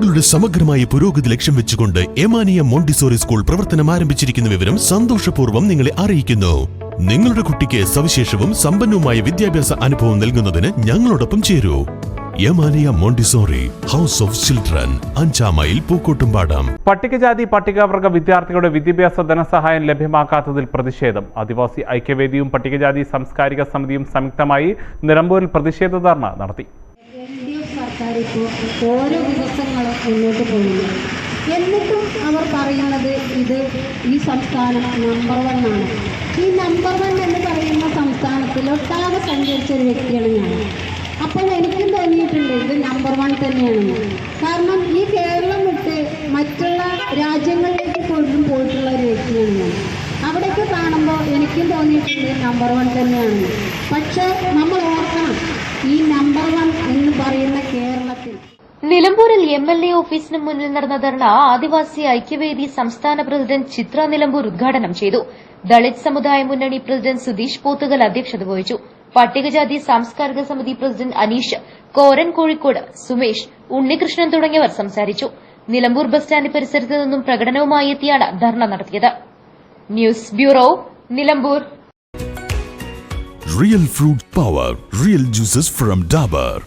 കുട്ടികളുടെ സമഗ്രമായ പുരോഗതി ലക്ഷ്യം വെച്ചുകൊണ്ട് എമാനിയ മോണ്ടിസോറി സ്കൂൾ പ്രവർത്തനം ആരംഭിച്ചിരിക്കുന്ന വിവരം സന്തോഷപൂർവം നിങ്ങളെ അറിയിക്കുന്നു. നിങ്ങളുടെ കുട്ടിക്ക് സവിശേഷവും സമ്പന്നവുമായ വിദ്യാഭ്യാസ അനുഭവം നൽകുന്നതിന് ഞങ്ങളോടൊപ്പം ചേരൂ. Yamaniya montessori house of children അഞ്ചാം മൈൽ പൂക്കോട്ടുംപാടം. പട്ടികജാതി പട്ടികവർഗ വിദ്യാർത്ഥികളുടെ വിദ്യാഭ്യാസ ധനസഹായം ലഭ്യമാക്കാത്തതിൽ പ്രതിഷേധം. ആദിവാസി ഐക്യവേദിയും പട്ടികജാതി സാംസ്കാരിക സമിതിയും സംയുക്തമായി നിലമ്പൂരിൽ പ്രതിഷേധ ധർണ നടത്തി. ഇപ്പോൾ ഓരോ ദിവസങ്ങളും മുന്നോട്ട് പോകുന്നു. എന്നിട്ടും അവർ പറയുന്നത് ഇത് ഈ സംസ്ഥാനം നമ്പർ വൺ ആണ്. ഈ നമ്പർ വൺ എന്ന് പറയുന്ന സംസ്ഥാനത്തിൽ ഒട്ടാകെ സഞ്ചരിച്ച ഒരു വ്യക്തിയാണ് ഞാൻ. അപ്പോൾ എനിക്കും തോന്നിയിട്ടുണ്ട് ഇത് നമ്പർ വൺ തന്നെയാണ് കാരണം ഈ കേരളം വിട്ട് മറ്റുള്ള രാജ്യങ്ങളിലേക്ക് പോലും പോയിട്ടുള്ള ഒരു വ്യക്തിയാണ് ഞാൻ. അവിടെയൊക്കെ കാണുമ്പോൾ എനിക്കും തോന്നിയിട്ടുണ്ട് നമ്പർ വൺ തന്നെയാണ് പക്ഷേ നമ്മൾ ഓർക്കണം ഈ നമ്പർ വൺ എന്ന് പറയുന്ന കേരളത്തിൽ നിലമ്പൂരിൽ എം എൽ എ ഓഫീസിന് മുന്നിൽ നടന്ന ധർണ ആദിവാസി ഐക്യവേദി സംസ്ഥാന പ്രസിഡന്റ് ചിത്ര നിലമ്പൂർ ഉദ്ഘാടനം ചെയ്തു. ദളിത് സമുദായ മുന്നണി പ്രസിഡന്റ് സുധീഷ് പോത്തുകൽ അധ്യക്ഷത വഹിച്ചു. പട്ടികജാതി സാംസ്കാരിക സമിതി പ്രസിഡന്റ് അനീഷ് കോരൻ കോഴിക്കോട് സുമേഷ് ഉണ്ണികൃഷ്ണൻ തുടങ്ങിയവർ സംസാരിച്ചു. നിലമ്പൂർ ബസ് സ്റ്റാൻഡ് പരിസരത്ത് നിന്നും പ്രകടനവുമായി എത്തിയാണ് ധർണ നടത്തിയത്. News bureau Nilambur. Real fruit power real juices from Dabur